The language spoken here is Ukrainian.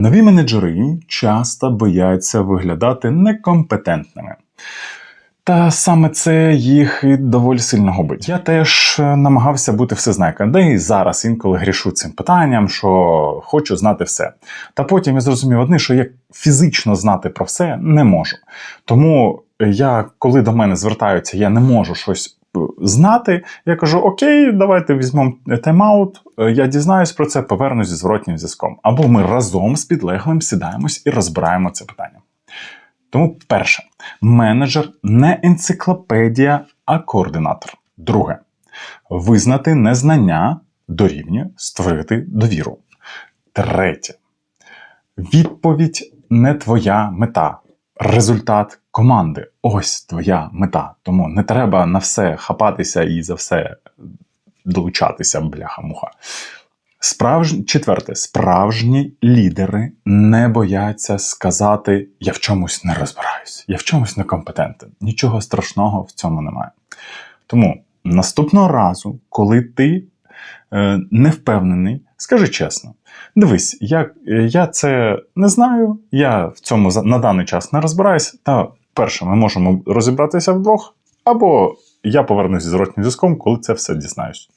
Нові менеджери часто бояться виглядати некомпетентними. Та саме це їх і доволі сильно губить. Я теж е, намагався бути всезнайком, де і зараз інколи грішу цим питанням, що хочу знати все. Та потім я зрозумів одне, що я фізично знати про все не можу. Тому я, коли до мене звертаються, я не можу щось знати. Я кажу: Окей, давайте візьмемо тайм-аут, е, я дізнаюсь про це, повернусь зі зворотнім зв'язком. Або ми разом з підлеглим сідаємось і розбираємо це питання. Тому, перше, менеджер не енциклопедія, а координатор. Друге, визнати незнання дорівнює створити довіру. Третє, відповідь не твоя мета. Результат команди. Ось твоя мета. Тому не треба на все хапатися і за все долучатися, бляха-муха. Справж... Четверте, справжні лідери не бояться сказати: я в чомусь не розбираюсь, я в чомусь некомпетентен. Нічого страшного в цьому немає. Тому наступного разу, коли ти е, не впевнений, скажи чесно: дивись, я, я це не знаю, я в цьому на даний час не розбираюсь. Та перше, ми можемо розібратися вдвох, або я повернусь зі зворотнім зв'язком, коли це все дізнаюсь.